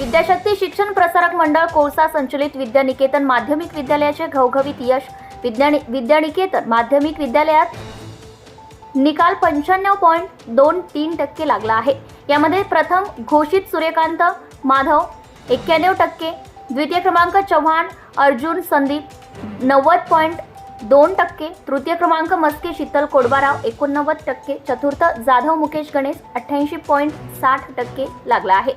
विद्याशक्ती शिक्षण प्रसारक मंडळ कोळसा संचलित विद्यानिकेतन माध्यमिक विद्यालयाचे घवघवीत यश. विद्यानि विद्यानिकेतन माध्यमिक विद्यालयात निकाल पंच्याण्णव पॉईंट दोन तीन टक्के लागला आहे. यामध्ये प्रथम घोषित सूर्यकांत माधव एक्क्याण्णव टक्के द्वितीय क्रमांक चव्हाण अर्जुन संदीप नव्वद पॉईंट दोन टक्के तृतीय क्रमांक मस्के शीतल कोडबाराव एकोणनव्वद टक्के चतुर्थ जाधव मुकेश गणेश अठ्ठ्याऐंशी पॉईंट साठ टक्के लागला आहे.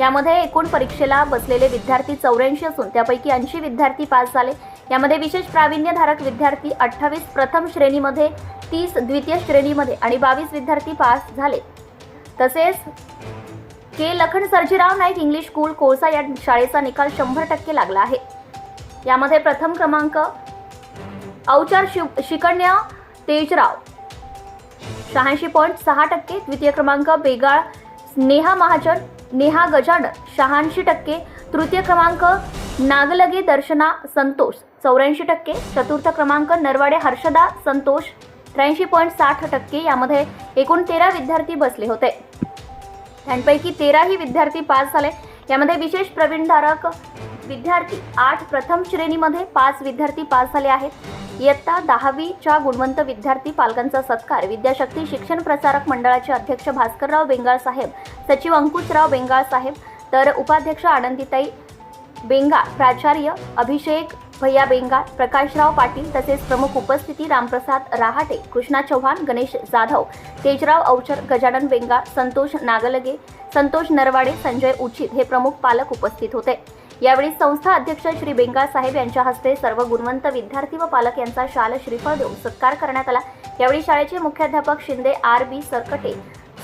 यामध्ये एकूण परीक्षेला बसलेले विद्यार्थी चौऱ्याऐंशी असून त्यापैकी ऐंशी विद्यार्थी पास झाले. यामध्ये विशेष प्रावीण्यधारक विद्यार्थी अठ्ठावीस प्रथम श्रेणीमध्ये तीस द्वितीय श्रेणीमध्ये आणि बावीस विद्यार्थी पास झाले. तसेच K Lakhan Sarjirao Naik English school Kolsa या शाळेचा निकाल शंभर टक्के लागला आहे. यामध्ये प्रथम क्रमांक अवचार शिव शिकण्या तेजराव. शहाऐंशी पॉईंट सहा टक्के. द्वितीय क्रमांक बेगाळ स्नेहा महाजन. नेहा गजानन शहाऐंशी टक्के. तृतीय क्रमांक नागलगे दर्शना संतोष. चौऱ्याऐंशी टक्के. चतुर्थ क्रमांक नरवाडे हर्षदा संतोष. त्र्याऐंशी पॉईंट साठ टक्के यामध्ये एकूण तेरा विद्यार्थी बसले होते. त्यांपैकी तेराही विद्यार्थी पास झाले. यामध्ये विशेष प्रवीणधारक विद्यार्थी आठ प्रथम श्रेणीमध्ये पाच विद्यार्थी पास झाले आहेत. इयत्ता दहावीच्या गुणवंत विद्यार्थी पालकांचा सत्कार. विद्याशक्ती शिक्षण प्रसारक मंडळाचे अध्यक्ष भास्करराव बेंगाळ साहेब सचिव अंकुशराव बेंगाळ साहेब तर उपाध्यक्ष आनंदीताई बेंगाळ प्राचार्य अभिषेक भैया बेंगाळ प्रकाशराव पाटील तसेच प्रमुख उपस्थिती रामप्रसाद रहाटे कृष्णा चव्हाण गणेश जाधव तेजराव अवचर गजानन बेंगाळ संतोष नागलगे संतोष नरवाडे संजय उचित हे प्रमुख पालक उपस्थित होते. यावेळी संस्था अध्यक्ष श्री बेंगाळ साहेब यांच्या हस्ते सर्व गुणवंत विद्यार्थी व पालक यांचा शाल श्रीफळ देऊन सत्कार करण्यात आला. यावेळी शाळेचे मुख्याध्यापक Shinde R B Sarkate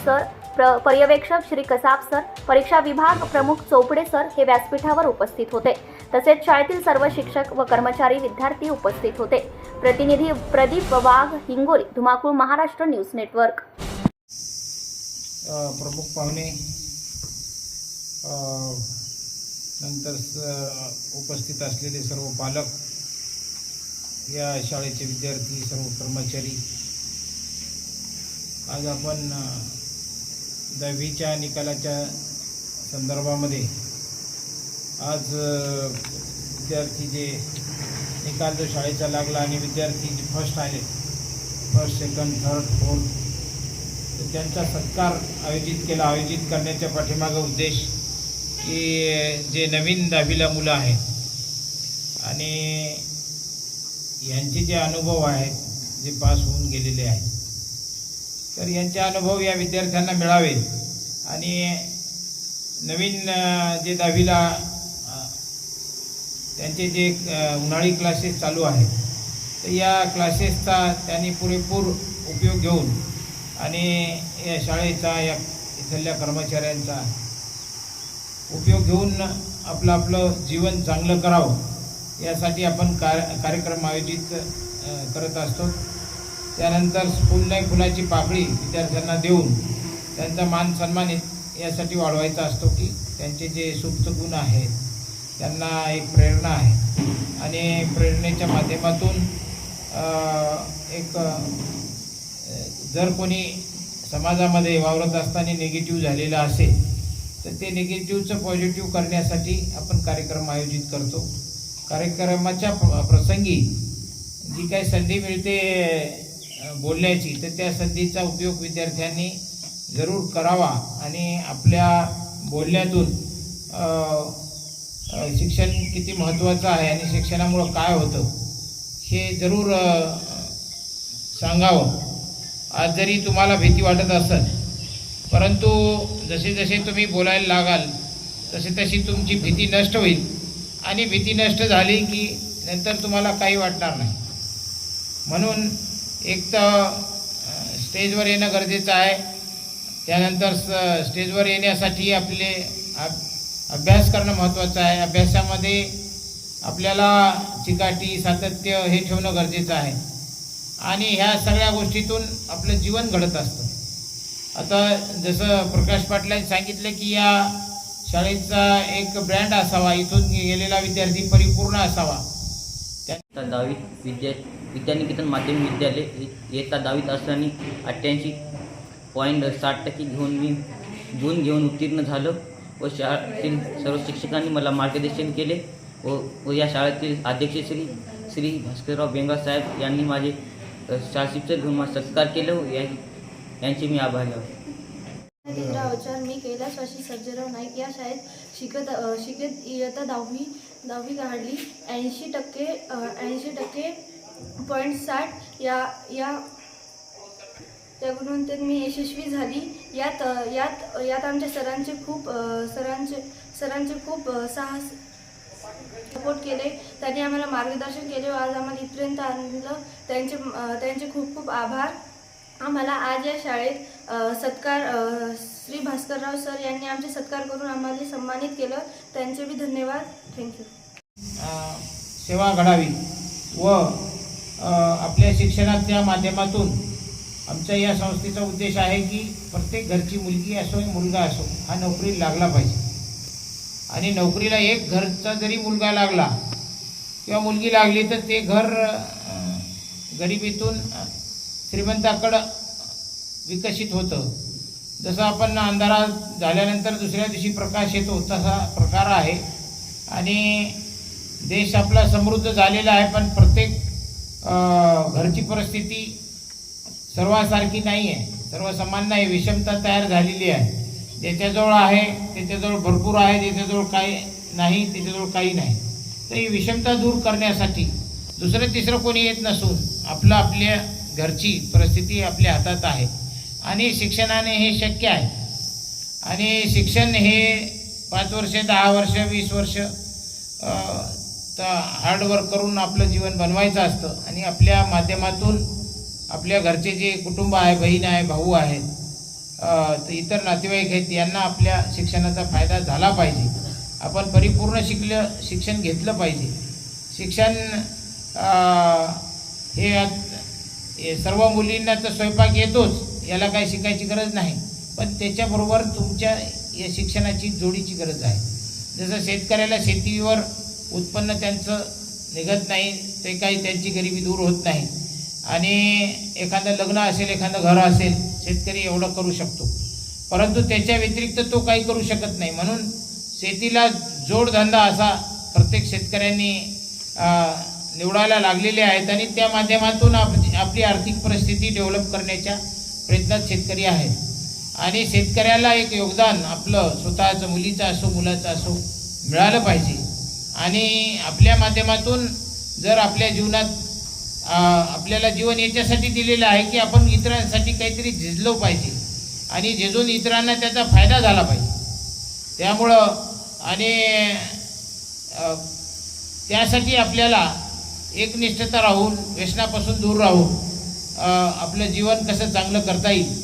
sir प्र पर्यवेक्षक श्री कसाब सर परीक्षा विभाग प्रमुख चोपडे सर हे व्यासपीठावर उपस्थित होते. तसेच शाळेतील सर्व शिक्षक व कर्मचारी विद्यार्थी उपस्थित होते. प्रतिनिधी प्रदीप वाघ हिंगोली धुमाकूळ महाराष्ट्र न्यूज नेटवर्क. प्रमुख पाहुणे नंतर स- उपस्थित असलेले सर्व पालक या शाळेचे विद्यार्थी सर्व कर्मचारी. आज आपण दहावीच्या निकालाच्या संदर्भामध्ये आज विद्यार्थी जे निकाल जो शाळेचा लागला आणि विद्यार्थी जे फर्स्ट आले फर्स्ट सेकंड थर्ड फोर्थ तर त्यांचा सत्कार आयोजित केला. आयोजित करण्याच्या पाठीमागं उद्देश की जे नवीन दहावीला मुलं आहेत. आणि यांचे जे अनुभव आहेत जे पास होऊन गेलेले आहेत. तर यांचे अनुभव या विद्यार्थ्यांना मिळावे आणि नवीन जे दहावीला त्यांचे जे उन्हाळी क्लासेस चालू आहेत तर या क्लासेसचा त्यांनी पुरेपूर उपयोग घेऊन आणि या शाळेचा या इथल्या कर्मचाऱ्यांचा उपयोग घेऊन आपलं आपलं जीवन चांगलं करावं यासाठी आपण कार कार्यक्रम आयोजित करत असतो. त्यानंतर फुल नाही फुलाची पाकळी विद्यार्थ्यांना देऊन त्यांचा मान सन्मानित यासाठी वाढवायचा असतो की त्यांचे जे सुप्त गुण आहेत त्यांना एक प्रेरणा आहे. आणि प्रेरणेच्या माध्यमातून एक जर कोणी समाजामध्ये वावरत असताना निगेटिव्ह झालेलं असेल तर ते निगेटिव्हचं पॉझिटिव्ह करण्यासाठी आपण कार्यक्रम आयोजित करतो. कार्यक्रमाच्या प्रसंगी जी काही संधी मिळते बोलण्याची तर त्या संधीचा उपयोग विद्यार्थ्यांनी जरूर करावा आणि आपल्या बोलण्यातून शिक्षण किती महत्त्वाचं आहे आणि शिक्षणामुळं काय होतं हे जरूर सांगावं. आज जरी तुम्हाला भीती वाटत असेल परंतु जसे जसे तुम्ही बोलायला लागाल तसे तशी तुमची भीती नष्ट होईल. आणि भीती नष्ट झाली की नंतर तुम्हाला काही वाटणार नाही. म्हणून एक तर स्टेजवर येणं गरजेचं आहे. त्यानंतर स स्टेजवर येण्यासाठी आपले अभ अभ्यास करणं महत्त्वाचं आहे. अभ्यासामध्ये आपल्याला चिकाटी सातत्य हे ठेवणं गरजेचं आहे. आणि ह्या सगळ्या गोष्टीतून आपलं जीवन घडत असतं. आता जसं प्रकाश पाटलांनी सांगितलं की या शाळेचा एक ब्रँड असावा इथून गेलेला विद्यार्थी परिपूर्ण असावा. त्या दहावीत विद्या विद्यानिकेतन माध्यमिक विद्यालय येता इयत्ता दहावीत असताना अठ्ठ्याऐंशी पॉईंट साठ टक्के घेऊन मी गुण घेऊन उत्तीर्ण झालो व शाळेतील सर्व शिक्षकांनी मला मार्गदर्शन केले व व या शाळेतील अध्यक्ष श्री श्री भास्करराव बेंगासाहेब यांनी माझे अ, शाळेचे घेऊन सत्कार केलं व या यांचे मी आभारी आहे. अवचार मी कैलासवासी सर्जेराव नाईक या शाळेत शिकत शिकत इयत्ता दहावी दहावी काढली. ऐंशी टक्के ऐंशी टक्के पॉईंट साठ या या त्याकडून ते मी यशस्वी झाली. यात यात यात आमच्या सरांचे खूप सरांचे सरांचे खूप साहस सपोर्ट केले. त्यांनी आम्हाला मार्गदर्शन केले. व आज आम्हाला इथपर्यंत आणलं. त्यांचे त्यांचे खूप खूप आभार. आम्हाला आज या शाळेत सत्कार श्री भास्करराव सर यांनी आमचे सत्कार करून आम्हाला सन्मानित केलं. त्यांचे बी धन्यवाद. थँक्यू सेवा घडावी व आपल्या शिक्षणाच्या माध्यमातून आमच्या या संस्थेचा उद्देश आहे की प्रत्येक घरची मुलगी असो मुलगा असो हा नोकरीला लागला पाहिजे. आणि नोकरीला एक घरचा जरी मुलगा लागला किंवा मुलगी लागली तर ते घर गरिबीतून श्रीमंताकडं विकसित होतं. जसं आपण अंधारात झाल्यानंतर दुसऱ्या दिवशी प्रकाश येतो तसा प्रकार आहे. आणि देश आपला समृद्ध झालेला आहे पण प्रत्येक घरची परिस्थिती सर्वासारखी नाही आहे. सर्व समान नाही विषमता तयार झालेली आहे. ज्याच्याजवळ आहे त्याच्याजवळ भरपूर आहे ज्याच्याजवळ काही नाही त्याच्याजवळ काही नाही. तर ही विषमता दूर करण्यासाठी दुसरं तिसरं कोणी येत नसून आपलं आपल्या घरची परिस्थिती आपल्या हातात आहे. आणि शिक्षणाने हे शक्य आहे. आणि शिक्षण हे पाच वर्ष दहा वर्ष वीस वर्ष तर हार्डवर्क करून आपलं जीवन बनवायचं असतं. आणि आपल्या माध्यमातून आपल्या घरचे जे कुटुंब आहे बहीण आहे भाऊ आहेत तर इतर नातेवाईक आहेत यांना आपल्या शिक्षणाचा फायदा झाला पाहिजे. आपण परिपूर्ण शिकलं शिक्षण घेतलं पाहिजे. शिक्षण हे सर्व मुलींना तर स्वयंपाक येतोच याला काही शिकायची गरज नाही. पण त्याच्याबरोबर तुमच्या या शिक्षणाची जोडीची गरज आहे. जसं शेतकऱ्याला शेतीवर उत्पन्न त्यांचं निघत नाही ते काही त्यांची गरिबी दूर होत नाही. आणि एखादं लग्न असेल एखादं घर असेल शेतकरी एवढं करू शकतो. परंतु त्याच्या व्यतिरिक्त तो काही करू शकत नाही. म्हणून शेतीला जोडधंदा असा प्रत्येक शेतकऱ्यांनी निवडायला लागलेले आहेत आणि त्या माध्यमातून आप आपली आर्थिक परिस्थिती डेव्हलप करण्याच्या प्रयत्नात शेतकरी आहेत. आणि शेतकऱ्याला एक योगदान आपलं स्वतःचं मुलीचं असो मुलाचं असो मिळालं पाहिजे. आणि आपल्या माध्यमातून जर आपल्या जीवनात आपल्याला जीवन याच्यासाठी दिलेलं आहे की आपण इतरांसाठी काहीतरी झिजलो पाहिजे. आणि झिजून इतरांना त्याचा फायदा झाला पाहिजे. त्यामुळं आणि त्यासाठी आपल्याला एकनिष्ठता राहून व्यसनापासून दूर राहून आपलं जीवन कसं चांगलं करता येईल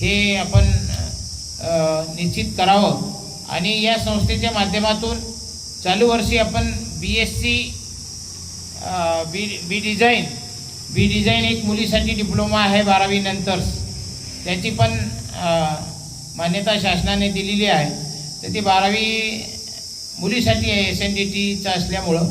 हे आपण निश्चित करावं. आणि या संस्थेच्या माध्यमातून चालू वर्षी आपण B S C B B design B design एक मुलीसाठी डिप्लोमा आहे बारावीनंतर त्याची पण मान्यता शासनाने दिलेली आहे. तर ती बारावी मुलीसाठी आहे एस एन डी टीचं असल्यामुळं.